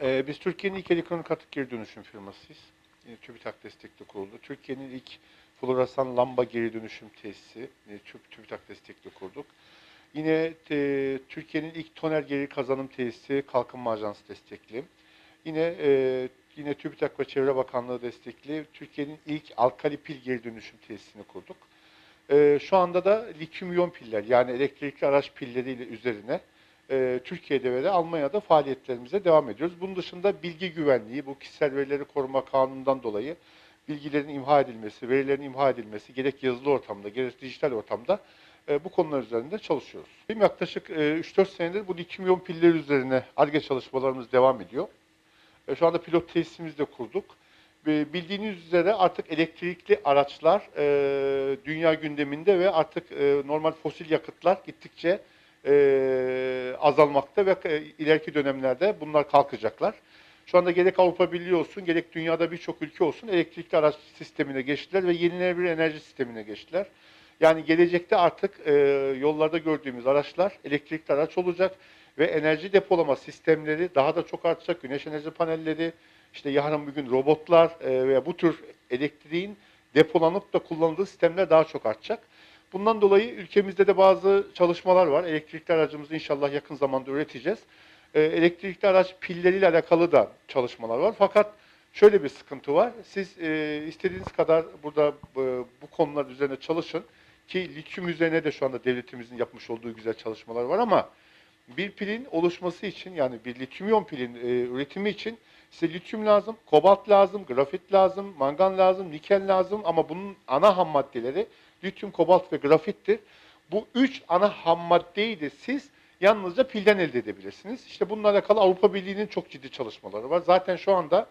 Ee, biz Türkiye'nin ilk elektronik atık geri dönüşüm firmasıyız. E, TÜBİTAK destekli kuruldu. Türkiye'nin ilk floresan lamba geri dönüşüm tesisi e, TÜB, TÜBİTAK destekli kurduk. Yine e, Türkiye'nin ilk toner geri kazanım tesisi Kalkınma Ajansı destekli. Yine e, yine TÜBİTAK ve Çevre Bakanlığı destekli Türkiye'nin ilk alkali pil geri dönüşüm tesisini kurduk. E, şu anda da lityum iyon piller yani elektrikli araç pilleriyle üzerine e, Türkiye'de ve de Almanya'da faaliyetlerimize devam ediyoruz. Bunun dışında bilgi güvenliği, bu kişisel verileri koruma kanunundan dolayı bilgilerin imha edilmesi, verilerin imha edilmesi gerek yazılı ortamda, gerek dijital ortamda e, bu konular üzerinde çalışıyoruz. Benim yaklaşık e, 3-4 senedir bu lityum pilleri üzerine ARGE çalışmalarımız devam ediyor. E, şu anda pilot tesisimizi de kurduk. E, bildiğiniz üzere artık elektrikli araçlar e, dünya gündeminde ve artık e, normal fosil yakıtlar gittikçe e, azalmakta ve e, ileriki dönemlerde bunlar kalkacaklar. Şu anda gerek Avrupa Birliği olsun, gerek dünyada birçok ülke olsun elektrikli araç sistemine geçtiler ve yenilenebilir enerji sistemine geçtiler. Yani gelecekte artık e, yollarda gördüğümüz araçlar elektrikli araç olacak ve enerji depolama sistemleri daha da çok artacak. Güneş enerji panelleri, işte yarın bir gün robotlar e, ve bu tür elektriğin depolanıp da kullanıldığı sistemler daha çok artacak. Bundan dolayı ülkemizde de bazı çalışmalar var. Elektrikli aracımızı inşallah yakın zamanda üreteceğiz. E, elektrikli araç pilleriyle alakalı da çalışmalar var. Fakat şöyle bir sıkıntı var. Siz e, istediğiniz kadar burada e, bu konular üzerine çalışın ki lityum üzerine de şu anda devletimizin yapmış olduğu güzel çalışmalar var ama bir pilin oluşması için yani bir lityum iyon pilin e, üretimi için size lityum lazım, kobalt lazım, grafit lazım, mangan lazım, nikel lazım ama bunun ana ham maddeleri lityum, kobalt ve grafittir. Bu üç ana ham maddeyi de siz yalnızca pilden elde edebilirsiniz. İşte bununla alakalı Avrupa Birliği'nin çok ciddi çalışmaları var. Zaten şu anda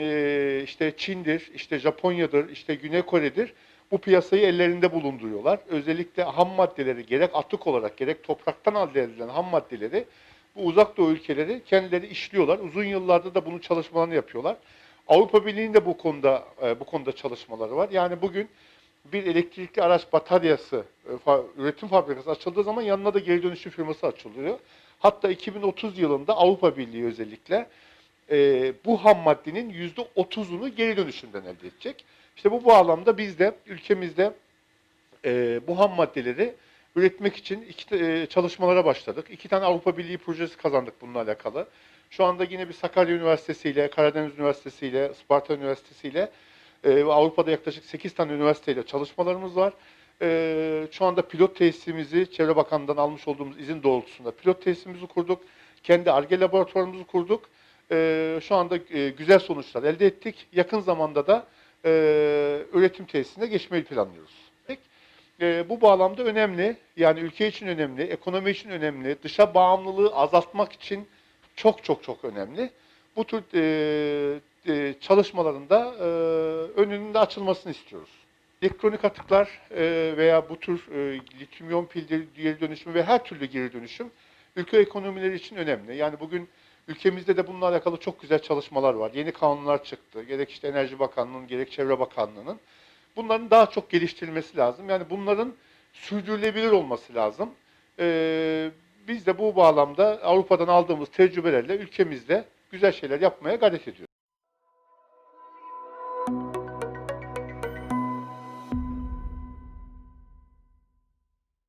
e, işte Çin'dir, işte Japonya'dır, işte Güney Kore'dir. Bu piyasayı ellerinde bulunduruyorlar. Özellikle ham maddeleri gerek atık olarak gerek topraktan elde edilen ham maddeleri bu uzak doğu ülkeleri kendileri işliyorlar. Uzun yıllarda da bunun çalışmalarını yapıyorlar. Avrupa Birliği'nin de bu konuda e, bu konuda çalışmaları var. Yani bugün bir elektrikli araç bataryası e, üretim fabrikası açıldığı zaman yanına da geri dönüşüm firması açılıyor. Hatta 2030 yılında Avrupa Birliği özellikle e, bu ham maddenin yüzde otuzunu geri dönüşümden elde edecek. İşte bu bağlamda biz de ülkemizde e, bu ham maddeleri üretmek için iki e, çalışmalara başladık. İki tane Avrupa Birliği projesi kazandık bununla alakalı. Şu anda yine bir Sakarya Üniversitesi ile, Karadeniz Üniversitesi ile, Sparta Üniversitesi ile e, Avrupa'da yaklaşık 8 tane üniversiteyle çalışmalarımız var. E, şu anda pilot tesisimizi Çevre Bakanlığı'ndan almış olduğumuz izin doğrultusunda pilot tesisimizi kurduk. Kendi ARGE laboratuvarımızı kurduk. E, şu anda e, güzel sonuçlar elde ettik. Yakın zamanda da e, üretim tesisine geçmeyi planlıyoruz. E, bu bağlamda önemli. Yani ülke için önemli, ekonomi için önemli, dışa bağımlılığı azaltmak için çok çok çok önemli. Bu tür e, e, çalışmalarında e, önünün de açılmasını istiyoruz. Elektronik atıklar e, veya bu tür e, lityum iyon pil geri dönüşümü ve her türlü geri dönüşüm ülke ekonomileri için önemli. Yani bugün ülkemizde de bununla alakalı çok güzel çalışmalar var. Yeni kanunlar çıktı. Gerek işte Enerji Bakanlığı'nın, gerek Çevre Bakanlığı'nın. Bunların daha çok geliştirilmesi lazım. Yani bunların sürdürülebilir olması lazım. Ee, biz de bu bağlamda Avrupa'dan aldığımız tecrübelerle ülkemizde güzel şeyler yapmaya gayret ediyoruz.